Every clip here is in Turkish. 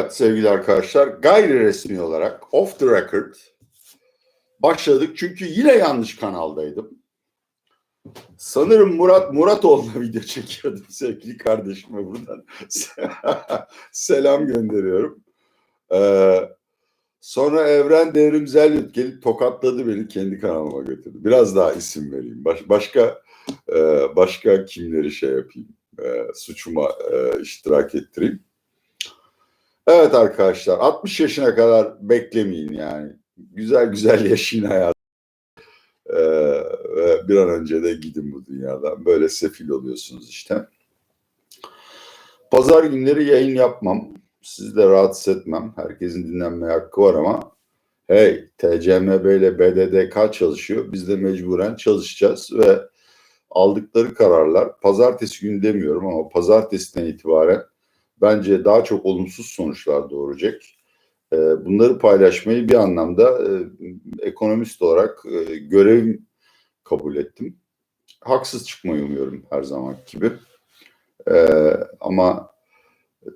Evet sevgili arkadaşlar gayri resmi olarak off the record başladık. Çünkü yine yanlış kanaldaydım. Sanırım Murat Muratoğlu'na video çekiyordum sevgili kardeşime buradan. Selam gönderiyorum. Ee, sonra Evren Devrim Zelyut gelip tokatladı beni kendi kanalıma götürdü. Biraz daha isim vereyim. Baş, başka e, başka kimleri şey yapayım. E, suçuma e, iştirak ettireyim. Evet arkadaşlar 60 yaşına kadar beklemeyin yani. Güzel güzel yaşayın hayat. Ee, bir an önce de gidin bu dünyadan. Böyle sefil oluyorsunuz işte. Pazar günleri yayın yapmam. Sizi de rahatsız etmem. Herkesin dinlenmeye hakkı var ama hey TCMB ile BDDK çalışıyor. Biz de mecburen çalışacağız ve aldıkları kararlar pazartesi günü demiyorum ama pazartesiden itibaren bence daha çok olumsuz sonuçlar doğuracak. Ee, bunları paylaşmayı bir anlamda e, ekonomist olarak e, görevim kabul ettim. Haksız çıkmayı umuyorum her zaman gibi. Ee, ama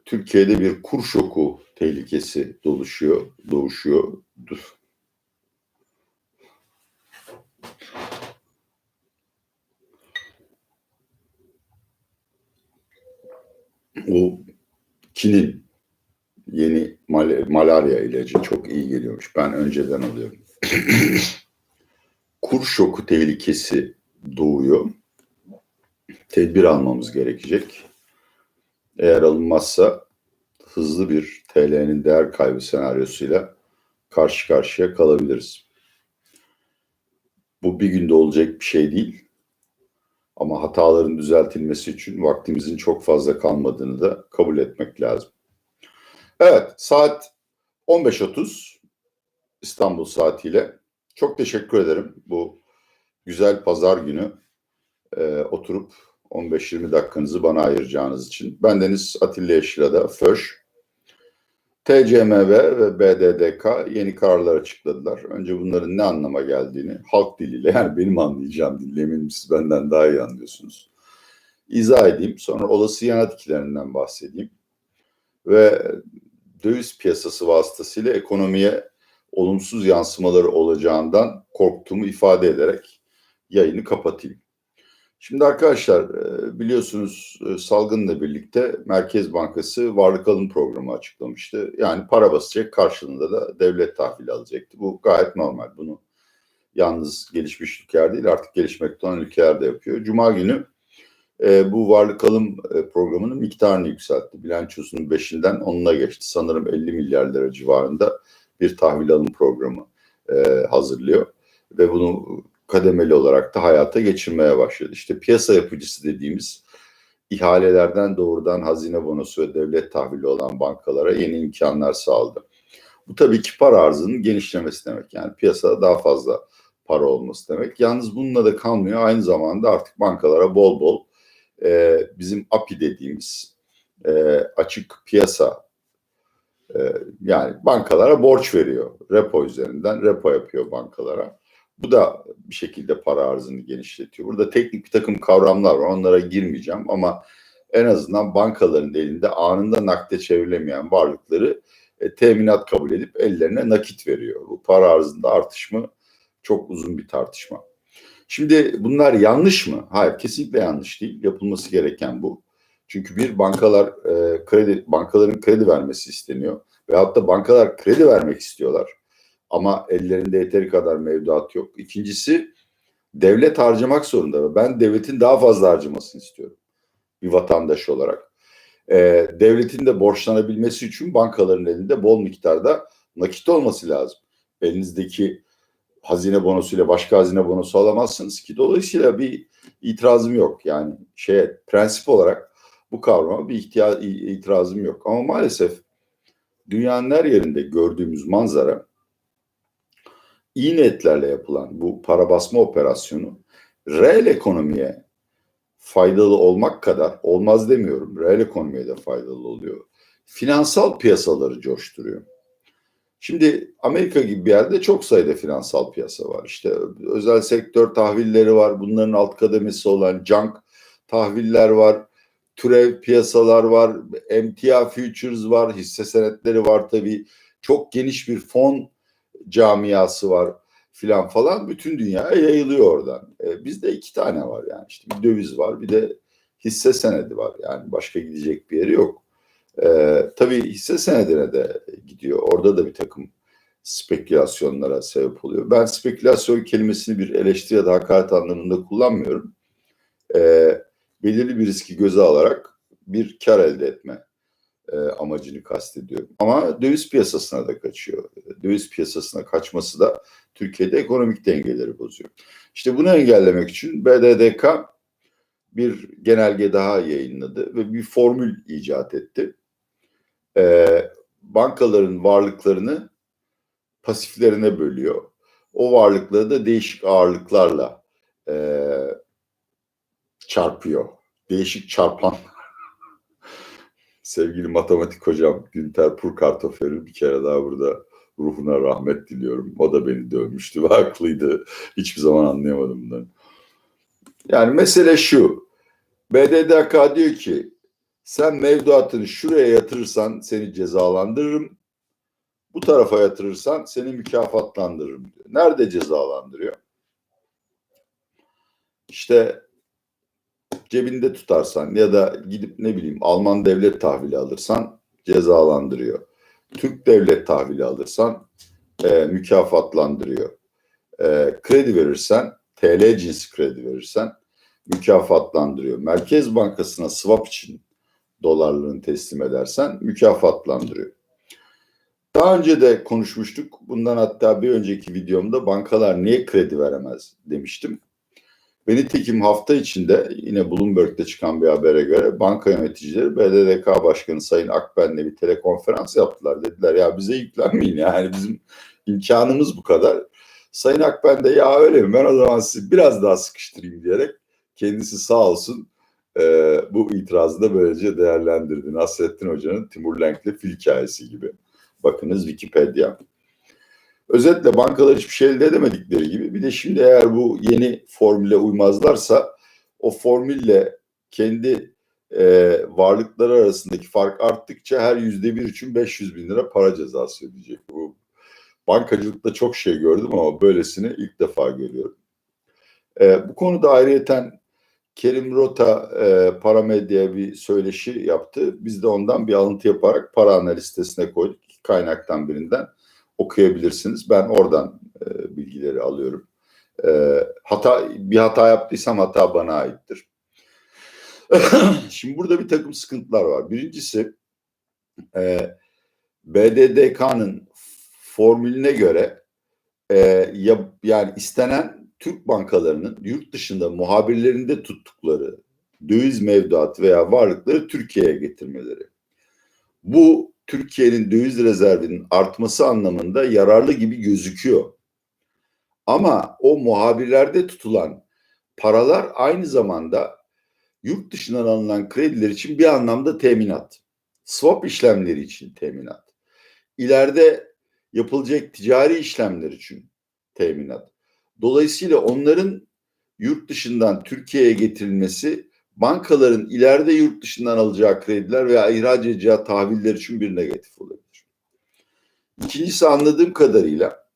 Türkiye'de bir kur şoku tehlikesi doluşuyor, doğuşuyor. Dur. O kinin yeni mal malaria ilacı çok iyi geliyormuş. Ben önceden alıyorum. Kur şoku tehlikesi doğuyor. Tedbir almamız gerekecek. Eğer alınmazsa hızlı bir TL'nin değer kaybı senaryosuyla karşı karşıya kalabiliriz. Bu bir günde olacak bir şey değil. Ama hataların düzeltilmesi için vaktimizin çok fazla kalmadığını da kabul etmek lazım. Evet, saat 15.30 İstanbul saatiyle. Çok teşekkür ederim bu güzel pazar günü e, oturup 15-20 dakikanızı bana ayıracağınız için. Bendeniz Atilla Yeşilada, FÖŞ. TCMV ve BDDK yeni kararlar açıkladılar. Önce bunların ne anlama geldiğini halk diliyle yani benim anlayacağım dille eminim siz benden daha iyi anlıyorsunuz. İzah edeyim. Sonra olası yan etkilerinden bahsedeyim. Ve döviz piyasası vasıtasıyla ekonomiye olumsuz yansımaları olacağından korktuğumu ifade ederek yayını kapatayım. Şimdi arkadaşlar biliyorsunuz salgınla birlikte Merkez Bankası varlık alım programı açıklamıştı. Yani para basacak karşılığında da devlet tahvili alacaktı. Bu gayet normal. Bunu yalnız gelişmiş ülkeler değil artık gelişmekte olan ülkeler de yapıyor. Cuma günü bu varlık alım programının miktarını yükseltti. Bilançosunun 5'inden 10'una geçti. Sanırım 50 milyar lira civarında bir tahvil alım programı hazırlıyor. Ve bunu kademeli olarak da hayata geçirmeye başladı. İşte piyasa yapıcısı dediğimiz ihalelerden doğrudan hazine bonosu ve devlet tahvili olan bankalara yeni imkanlar sağladı. Bu tabii ki para arzının genişlemesi demek. Yani piyasada daha fazla para olması demek. Yalnız bununla da kalmıyor. Aynı zamanda artık bankalara bol bol e, bizim API dediğimiz e, açık piyasa e, yani bankalara borç veriyor. Repo üzerinden repo yapıyor bankalara. Bu da bir şekilde para arzını genişletiyor. Burada teknik bir takım kavramlar var. Onlara girmeyeceğim ama en azından bankaların elinde anında nakde çevrilemeyen varlıkları e, teminat kabul edip ellerine nakit veriyor. Bu para arzında artış mı? Çok uzun bir tartışma. Şimdi bunlar yanlış mı? Hayır, kesinlikle yanlış değil. Yapılması gereken bu. Çünkü bir bankalar e, kredi bankaların kredi vermesi isteniyor veyahut da bankalar kredi vermek istiyorlar ama ellerinde yeteri kadar mevduat yok. İkincisi devlet harcamak zorunda ben devletin daha fazla harcamasını istiyorum bir vatandaş olarak. Ee, devletin de borçlanabilmesi için bankaların elinde bol miktarda nakit olması lazım. Elinizdeki hazine bonosuyla başka hazine bonosu alamazsınız ki. Dolayısıyla bir itirazım yok. Yani şey prensip olarak bu kavrama bir ihtiya- itirazım yok. Ama maalesef dünyanın her yerinde gördüğümüz manzara iyi niyetlerle yapılan bu para basma operasyonu reel ekonomiye faydalı olmak kadar olmaz demiyorum. Reel ekonomiye de faydalı oluyor. Finansal piyasaları coşturuyor. Şimdi Amerika gibi bir yerde çok sayıda finansal piyasa var. İşte özel sektör tahvilleri var. Bunların alt kademesi olan junk tahviller var. türev piyasalar var, emtia futures var, hisse senetleri var tabii. Çok geniş bir fon camiası var filan falan. Bütün dünyaya yayılıyor oradan. E, bizde iki tane var yani işte bir döviz var bir de hisse senedi var. Yani başka gidecek bir yeri yok. E, tabii hisse senedine de gidiyor. Orada da bir takım spekülasyonlara sebep oluyor. Ben spekülasyon kelimesini bir eleştiri ya da hakaret anlamında kullanmıyorum. E, belirli bir riski göze alarak bir kar elde etme e, amacını kastediyorum. Ama döviz piyasasına da kaçıyor. Döviz piyasasına kaçması da Türkiye'de ekonomik dengeleri bozuyor. İşte bunu engellemek için BDDK bir genelge daha yayınladı ve bir formül icat etti. E, bankaların varlıklarını pasiflerine bölüyor. O varlıkları da değişik ağırlıklarla e, çarpıyor. Değişik çarpan. Sevgili matematik hocam Günter Purkartofer'in bir kere daha burada ruhuna rahmet diliyorum. O da beni dövmüştü ve haklıydı. Hiçbir zaman anlayamadım bunları. Yani mesele şu. BDDK diyor ki sen mevduatını şuraya yatırırsan seni cezalandırırım. Bu tarafa yatırırsan seni mükafatlandırırım diyor. Nerede cezalandırıyor? İşte cebinde tutarsan ya da gidip ne bileyim Alman devlet tahvili alırsan cezalandırıyor. Türk devlet tahvili alırsan e, mükafatlandırıyor. E, kredi verirsen, TL cinsi kredi verirsen mükafatlandırıyor. Merkez Bankası'na swap için dolarlarını teslim edersen mükafatlandırıyor. Daha önce de konuşmuştuk. Bundan hatta bir önceki videomda bankalar niye kredi veremez demiştim. Ve nitekim hafta içinde yine Bloomberg'de çıkan bir habere göre banka yöneticileri BDDK Başkanı Sayın Akben'le bir telekonferans yaptılar. Dediler ya bize yüklenmeyin yani bizim imkanımız bu kadar. Sayın Akben de ya öyle mi ben o zaman sizi biraz daha sıkıştırayım diyerek kendisi sağ olsun e, bu itirazı da böylece değerlendirdi. Nasrettin Hoca'nın Timur Lenk'le fil hikayesi gibi. Bakınız Wikipedia. Özetle bankalar hiçbir şey elde edemedikleri gibi bir de şimdi eğer bu yeni formüle uymazlarsa o formülle kendi e, varlıkları arasındaki fark arttıkça her yüzde bir için 500 bin lira para cezası ödeyecek. Bu bankacılıkta çok şey gördüm ama böylesini ilk defa görüyorum. E, bu konuda ayrıyeten Kerim Rota e, Paramedya'ya bir söyleşi yaptı. Biz de ondan bir alıntı yaparak para analiz koyduk. Kaynaktan birinden okuyabilirsiniz. Ben oradan e, bilgileri alıyorum. E, hata bir hata yaptıysam hata bana aittir. Şimdi burada bir takım sıkıntılar var. Birincisi e, BDDK'nın formülüne göre e, ya, yani istenen Türk bankalarının yurt dışında muhabirlerinde tuttukları döviz mevduat veya varlıkları Türkiye'ye getirmeleri. Bu Türkiye'nin döviz rezervinin artması anlamında yararlı gibi gözüküyor. Ama o muhabirlerde tutulan paralar aynı zamanda yurt dışından alınan krediler için bir anlamda teminat. Swap işlemleri için teminat. İleride yapılacak ticari işlemler için teminat. Dolayısıyla onların yurt dışından Türkiye'ye getirilmesi bankaların ileride yurt dışından alacağı krediler veya ihraç edeceği tahviller için bir negatif olabilir. İkincisi anladığım kadarıyla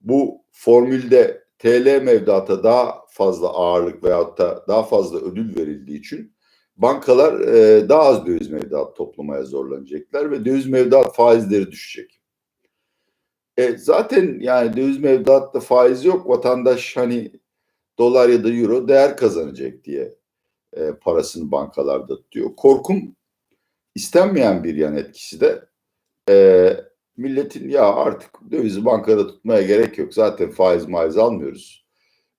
bu formülde TL mevduata daha fazla ağırlık veyahut da daha fazla ödül verildiği için bankalar e, daha az döviz mevduat toplamaya zorlanacaklar ve döviz mevduat faizleri düşecek. E, zaten yani döviz mevduatta faiz yok. Vatandaş hani dolar ya da euro değer kazanacak diye e, parasını bankalarda tutuyor. Korkum istenmeyen bir yan etkisi de e, milletin ya artık dövizi bankada tutmaya gerek yok. Zaten faiz maiz almıyoruz.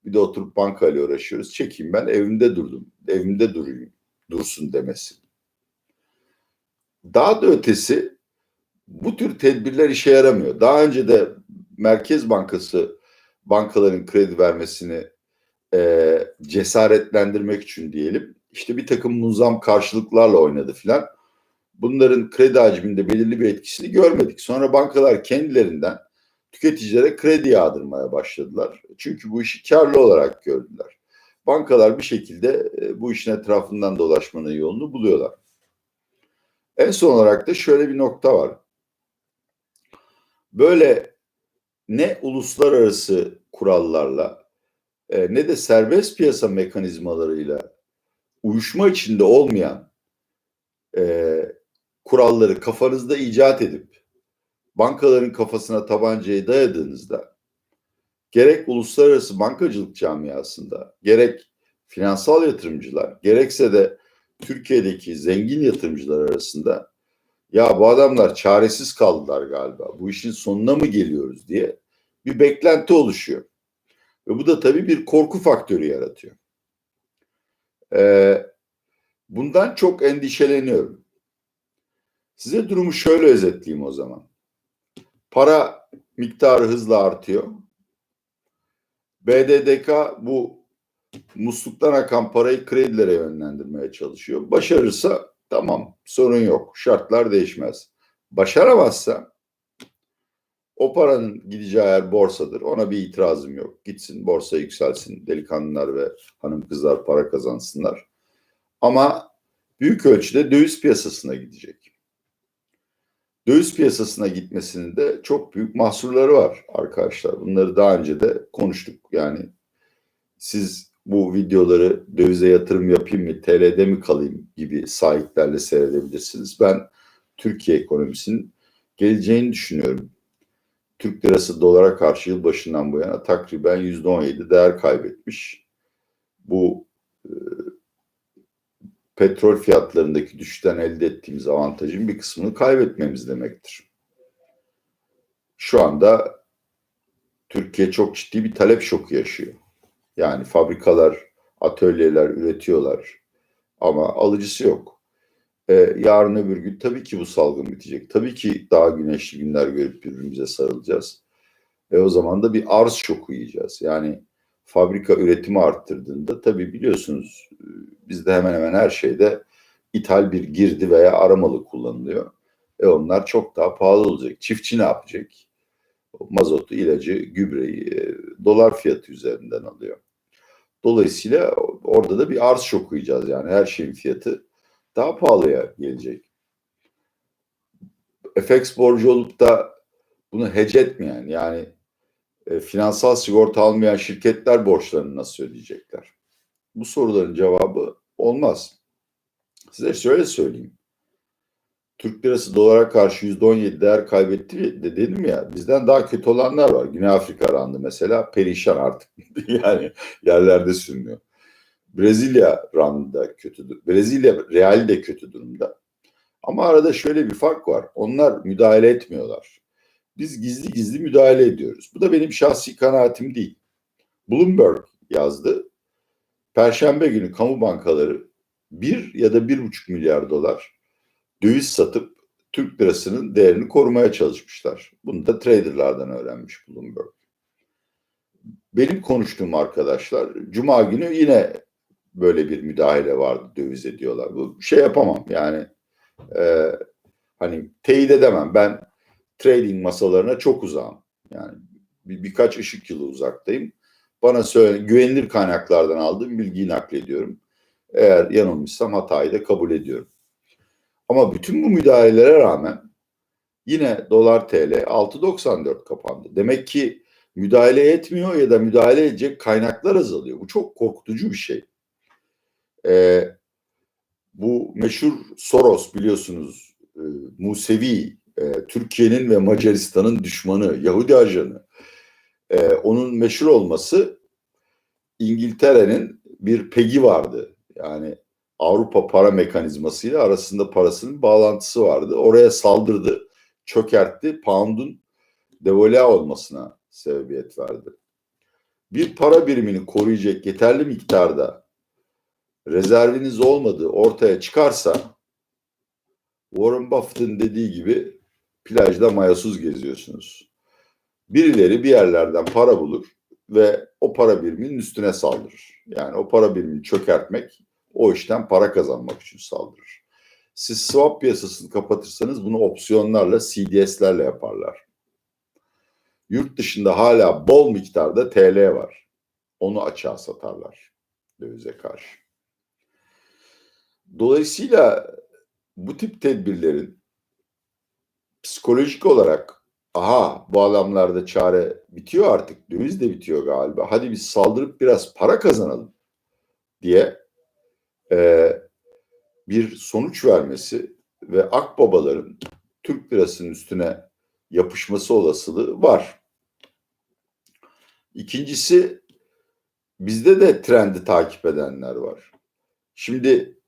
Bir de oturup bankayla uğraşıyoruz. Çekeyim ben evimde durdum. Evimde durayım. Dursun demesi. Daha da ötesi bu tür tedbirler işe yaramıyor. Daha önce de Merkez Bankası bankaların kredi vermesini e, cesaretlendirmek için diyelim işte bir takım muzam karşılıklarla oynadı filan. Bunların kredi hacminde belirli bir etkisini görmedik. Sonra bankalar kendilerinden tüketicilere kredi yağdırmaya başladılar. Çünkü bu işi karlı olarak gördüler. bankalar bir şekilde e, bu işin etrafından dolaşmanın yolunu buluyorlar. En son olarak da şöyle bir nokta var. Böyle ne uluslararası kurallarla e, ne de serbest piyasa mekanizmalarıyla uyuşma içinde olmayan e, kuralları kafanızda icat edip bankaların kafasına tabancayı dayadığınızda gerek uluslararası bankacılık camiasında gerek finansal yatırımcılar gerekse de Türkiye'deki zengin yatırımcılar arasında ya bu adamlar çaresiz kaldılar galiba bu işin sonuna mı geliyoruz diye bir beklenti oluşuyor. Ve bu da tabii bir korku faktörü yaratıyor. Ee, bundan çok endişeleniyorum. Size durumu şöyle özetleyeyim o zaman. Para miktarı hızla artıyor. BDDK bu musluktan akan parayı kredilere yönlendirmeye çalışıyor. Başarırsa tamam sorun yok. Şartlar değişmez. Başaramazsa o paranın gideceği yer borsadır. Ona bir itirazım yok. Gitsin borsa yükselsin. Delikanlılar ve hanım kızlar para kazansınlar. Ama büyük ölçüde döviz piyasasına gidecek. Döviz piyasasına gitmesinin de çok büyük mahsurları var arkadaşlar. Bunları daha önce de konuştuk. Yani siz bu videoları dövize yatırım yapayım mı, TL'de mi kalayım gibi sahiplerle seyredebilirsiniz. Ben Türkiye ekonomisinin geleceğini düşünüyorum. Türk lirası dolara karşı yıl başından bu yana takriben yüzde on yedi değer kaybetmiş. Bu e, petrol fiyatlarındaki düşüşten elde ettiğimiz avantajın bir kısmını kaybetmemiz demektir. Şu anda Türkiye çok ciddi bir talep şoku yaşıyor. Yani fabrikalar, atölyeler üretiyorlar ama alıcısı yok. Ee, yarın öbür gün tabii ki bu salgın bitecek. Tabii ki daha güneşli günler görüp birbirimize sarılacağız. Ve o zaman da bir arz şoku yiyeceğiz. Yani fabrika üretimi arttırdığında tabii biliyorsunuz bizde hemen hemen her şeyde ithal bir girdi veya aramalı kullanılıyor. E onlar çok daha pahalı olacak. Çiftçi ne yapacak? Mazotu, ilacı, gübreyi e, dolar fiyatı üzerinden alıyor. Dolayısıyla orada da bir arz şoku yiyeceğiz yani her şeyin fiyatı daha pahalıya gelecek. FX borcu olup da bunu hedge etmeyen yani e, finansal sigorta almayan şirketler borçlarını nasıl ödeyecekler? Bu soruların cevabı olmaz. Size şöyle söyleyeyim. Türk lirası dolara karşı %17 değer kaybetti de dedim ya bizden daha kötü olanlar var. Güney Afrika randı mesela perişan artık yani yerlerde sürünüyor. Brezilya randı da kötü. Brezilya real de kötü durumda. Ama arada şöyle bir fark var. Onlar müdahale etmiyorlar. Biz gizli gizli müdahale ediyoruz. Bu da benim şahsi kanaatim değil. Bloomberg yazdı. Perşembe günü kamu bankaları bir ya da bir buçuk milyar dolar döviz satıp Türk lirasının değerini korumaya çalışmışlar. Bunu da traderlardan öğrenmiş Bloomberg. Benim konuştuğum arkadaşlar Cuma günü yine böyle bir müdahale vardı döviz ediyorlar. Bu şey yapamam yani e, hani teyit edemem. Ben trading masalarına çok uzağım. Yani bir, birkaç ışık yılı uzaktayım. Bana söyle güvenilir kaynaklardan aldığım bilgiyi naklediyorum. Eğer yanılmışsam hatayı da kabul ediyorum. Ama bütün bu müdahalelere rağmen yine dolar TL 6.94 kapandı. Demek ki müdahale etmiyor ya da müdahale edecek kaynaklar azalıyor. Bu çok korkutucu bir şey. Ee, bu meşhur Soros biliyorsunuz e, Musevi, e, Türkiye'nin ve Macaristan'ın düşmanı, Yahudi ajanı. E, onun meşhur olması İngiltere'nin bir pegi vardı. Yani Avrupa para mekanizmasıyla arasında parasının bağlantısı vardı. Oraya saldırdı, çökertti, pound'un devalüe olmasına sebebiyet verdi. Bir para birimini koruyacak yeterli miktarda rezerviniz olmadığı ortaya çıkarsa Warren Buffett'ın dediği gibi plajda mayasuz geziyorsunuz. Birileri bir yerlerden para bulur ve o para biriminin üstüne saldırır. Yani o para birimini çökertmek o işten para kazanmak için saldırır. Siz swap piyasasını kapatırsanız bunu opsiyonlarla, CDS'lerle yaparlar. Yurt dışında hala bol miktarda TL var. Onu açığa satarlar. dövize karşı. Dolayısıyla bu tip tedbirlerin psikolojik olarak aha bu adamlarda çare bitiyor artık döviz de bitiyor galiba hadi biz saldırıp biraz para kazanalım diye e, bir sonuç vermesi ve akbabaların Türk lirasının üstüne yapışması olasılığı var. İkincisi bizde de trendi takip edenler var. Şimdi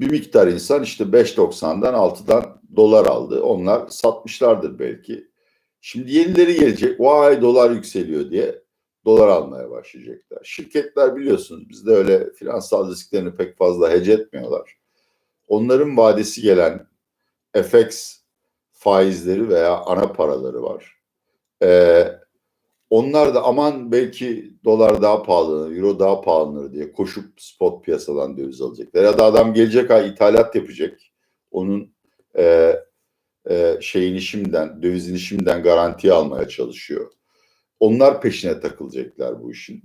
bir miktar insan işte 5.90'dan 6'dan dolar aldı. Onlar satmışlardır belki. Şimdi yenileri gelecek. Vay dolar yükseliyor diye dolar almaya başlayacaklar. Şirketler biliyorsunuz bizde öyle finansal risklerini pek fazla hece etmiyorlar. Onların vadesi gelen FX faizleri veya ana paraları var. Ee, onlar da aman belki dolar daha pahalanır, euro daha pahalanır diye koşup spot piyasadan döviz alacaklar. Ya da adam gelecek ay ithalat yapacak. Onun e, e, şeyini şimdiden, dövizini şimdiden garantiye almaya çalışıyor. Onlar peşine takılacaklar bu işin.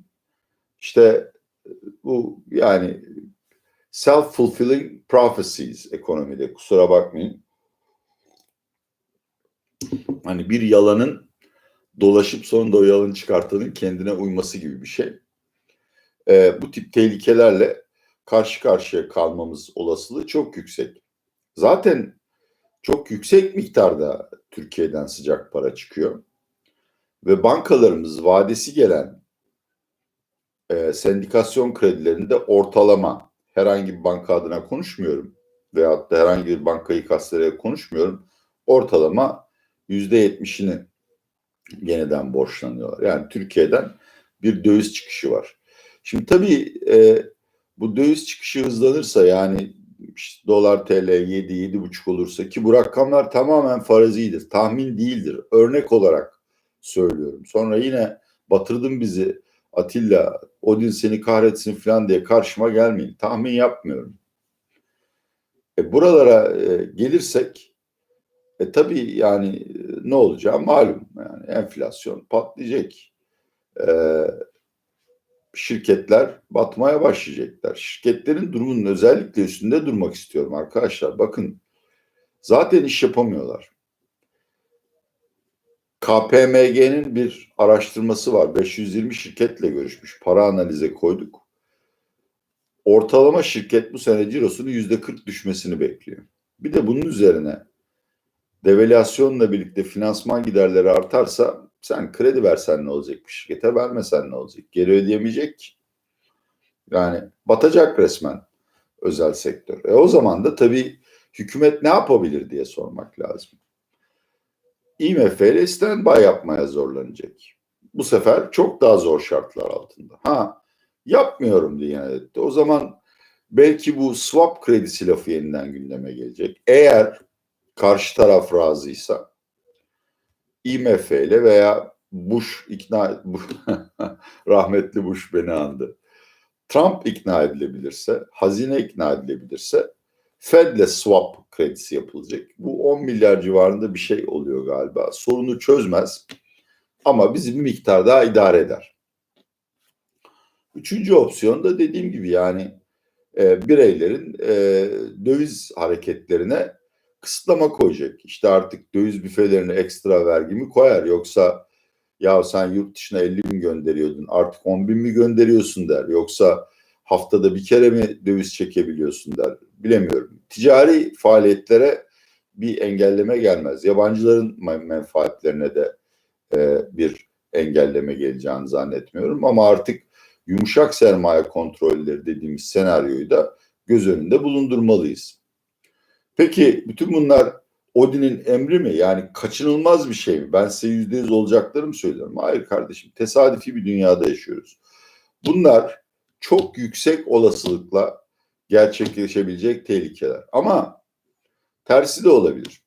İşte bu yani self-fulfilling prophecies ekonomide kusura bakmayın. Hani bir yalanın dolaşıp sonunda o yalanı çıkartanın kendine uyması gibi bir şey. Ee, bu tip tehlikelerle karşı karşıya kalmamız olasılığı çok yüksek. Zaten çok yüksek miktarda Türkiye'den sıcak para çıkıyor. Ve bankalarımız vadesi gelen e, sendikasyon kredilerinde ortalama herhangi bir banka adına konuşmuyorum veyahut da herhangi bir bankayı kastederek konuşmuyorum. Ortalama yüzde yetmişini yeniden borçlanıyorlar. Yani Türkiye'den bir döviz çıkışı var. Şimdi tabii e, bu döviz çıkışı hızlanırsa yani işte dolar TL 7 7,5 olursa ki bu rakamlar tamamen farazidir. Tahmin değildir. Örnek olarak söylüyorum. Sonra yine batırdın bizi Atilla Odin seni kahretsin falan diye karşıma gelmeyin. Tahmin yapmıyorum. E, buralara e, gelirsek e, tabii yani e, ne olacağı malum. Yani enflasyon patlayacak. E, şirketler batmaya başlayacaklar. Şirketlerin durumunun özellikle üstünde durmak istiyorum arkadaşlar. Bakın zaten iş yapamıyorlar. KPMG'nin bir araştırması var. 520 şirketle görüşmüş. Para analize koyduk. Ortalama şirket bu sene cirosunu yüzde 40 düşmesini bekliyor. Bir de bunun üzerine devalüasyonla birlikte finansman giderleri artarsa sen kredi versen ne olacak bir şirkete vermesen ne olacak? Geri ödeyemeyecek Yani batacak resmen özel sektör. E o zaman da tabii hükümet ne yapabilir diye sormak lazım. IMF ile standby yapmaya zorlanacak. Bu sefer çok daha zor şartlar altında. Ha yapmıyorum diye etti. O zaman belki bu swap kredisi lafı yeniden gündeme gelecek. Eğer karşı taraf razıysa IMF ile veya Bush ikna rahmetli Bush beni andı. Trump ikna edilebilirse, hazine ikna edilebilirse Fed'le swap kredisi yapılacak. Bu 10 milyar civarında bir şey oluyor galiba. Sorunu çözmez ama bizi bir miktar daha idare eder. Üçüncü opsiyon da dediğim gibi yani e, bireylerin e, döviz hareketlerine kısıtlama koyacak. İşte artık döviz büfelerine ekstra vergi mi koyar yoksa ya sen yurt dışına 50 bin gönderiyordun artık 10 bin mi gönderiyorsun der. Yoksa haftada bir kere mi döviz çekebiliyorsun der. Bilemiyorum. Ticari faaliyetlere bir engelleme gelmez. Yabancıların menfaatlerine de e, bir engelleme geleceğini zannetmiyorum. Ama artık yumuşak sermaye kontrolleri dediğimiz senaryoyu da göz önünde bulundurmalıyız. Peki bütün bunlar Odin'in emri mi? Yani kaçınılmaz bir şey mi? Ben size yüzde yüz olacaklarını mı söylüyorum? Hayır kardeşim. Tesadüfi bir dünyada yaşıyoruz. Bunlar çok yüksek olasılıkla gerçekleşebilecek tehlikeler. Ama tersi de olabilir.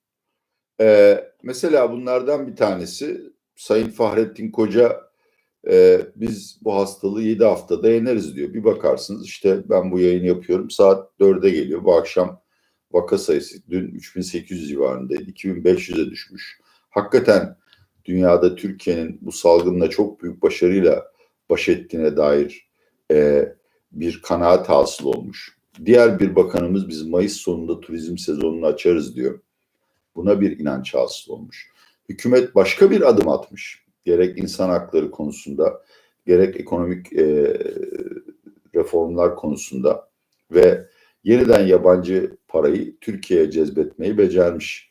Ee, mesela bunlardan bir tanesi Sayın Fahrettin Koca e, biz bu hastalığı 7 haftada yeneriz diyor. Bir bakarsınız işte ben bu yayını yapıyorum saat 4'e geliyor. Bu akşam vaka sayısı dün 3800 civarındaydı. 2500'e düşmüş. Hakikaten dünyada Türkiye'nin bu salgınla çok büyük başarıyla baş ettiğine dair e, bir kanaat hasıl olmuş. Diğer bir bakanımız biz Mayıs sonunda turizm sezonunu açarız diyor. Buna bir inanç hasıl olmuş. Hükümet başka bir adım atmış. Gerek insan hakları konusunda, gerek ekonomik e, reformlar konusunda ve yeniden yabancı parayı Türkiye'ye cezbetmeyi becermiş.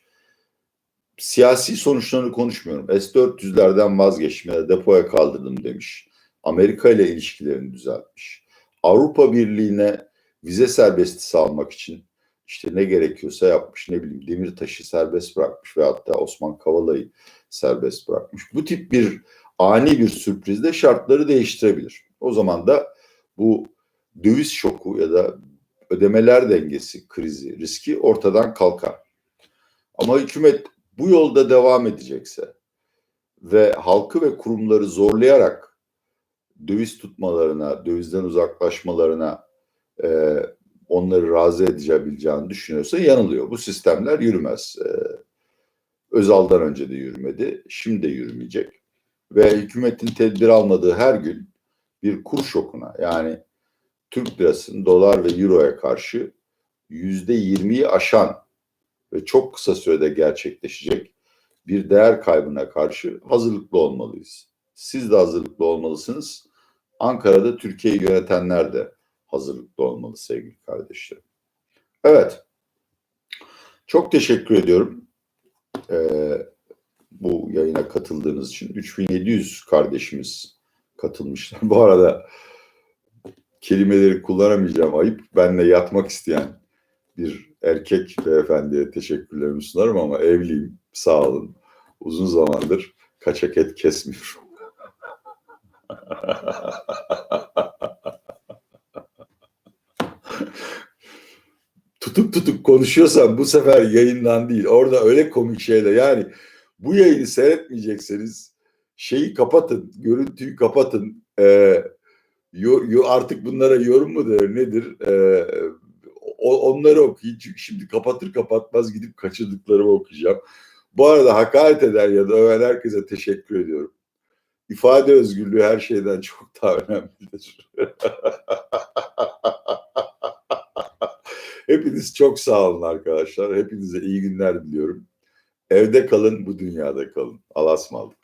Siyasi sonuçlarını konuşmuyorum. S-400'lerden vazgeçtim ya da depoya kaldırdım demiş. Amerika ile ilişkilerini düzeltmiş. Avrupa Birliği'ne vize serbestisi almak için işte ne gerekiyorsa yapmış. Ne bileyim Demirtaş'ı serbest bırakmış ve hatta Osman Kavala'yı serbest bırakmış. Bu tip bir ani bir sürprizde şartları değiştirebilir. O zaman da bu döviz şoku ya da ödemeler dengesi krizi riski ortadan kalkar. Ama hükümet bu yolda devam edecekse ve halkı ve kurumları zorlayarak döviz tutmalarına, dövizden uzaklaşmalarına e, onları razı edebileceğini düşünüyorsa yanılıyor. Bu sistemler yürümez. E, Özal'dan önce de yürümedi, şimdi de yürümeyecek. Ve hükümetin tedbir almadığı her gün bir kur şokuna yani Türk lirasının dolar ve euroya karşı yüzde yirmiyi aşan ve çok kısa sürede gerçekleşecek bir değer kaybına karşı hazırlıklı olmalıyız. Siz de hazırlıklı olmalısınız. Ankara'da Türkiye'yi yönetenler de hazırlıklı olmalı sevgili kardeşlerim. Evet. Çok teşekkür ediyorum. Ee, bu yayına katıldığınız için. 3700 kardeşimiz katılmışlar. Bu arada kelimeleri kullanamayacağım ayıp. Benle yatmak isteyen bir erkek beyefendiye teşekkürlerimi sunarım ama evliyim. Sağ olun. Uzun zamandır kaçak et kesmiyorum. tutuk tutuk konuşuyorsan bu sefer yayından değil. Orada öyle komik şeyler. Yani bu yayını seyretmeyecekseniz şeyi kapatın, görüntüyü kapatın. Ee, yo, yo, artık bunlara yorum mu der nedir? Ee, o, onları okuyun. Çünkü şimdi kapatır kapatmaz gidip kaçırdıklarımı okuyacağım. Bu arada hakaret eden ya da öven herkese teşekkür ediyorum. İfade özgürlüğü her şeyden çok daha önemlidir. Hepiniz çok sağ olun arkadaşlar. Hepinize iyi günler diliyorum. Evde kalın, bu dünyada kalın. Allah'a ısmarladık.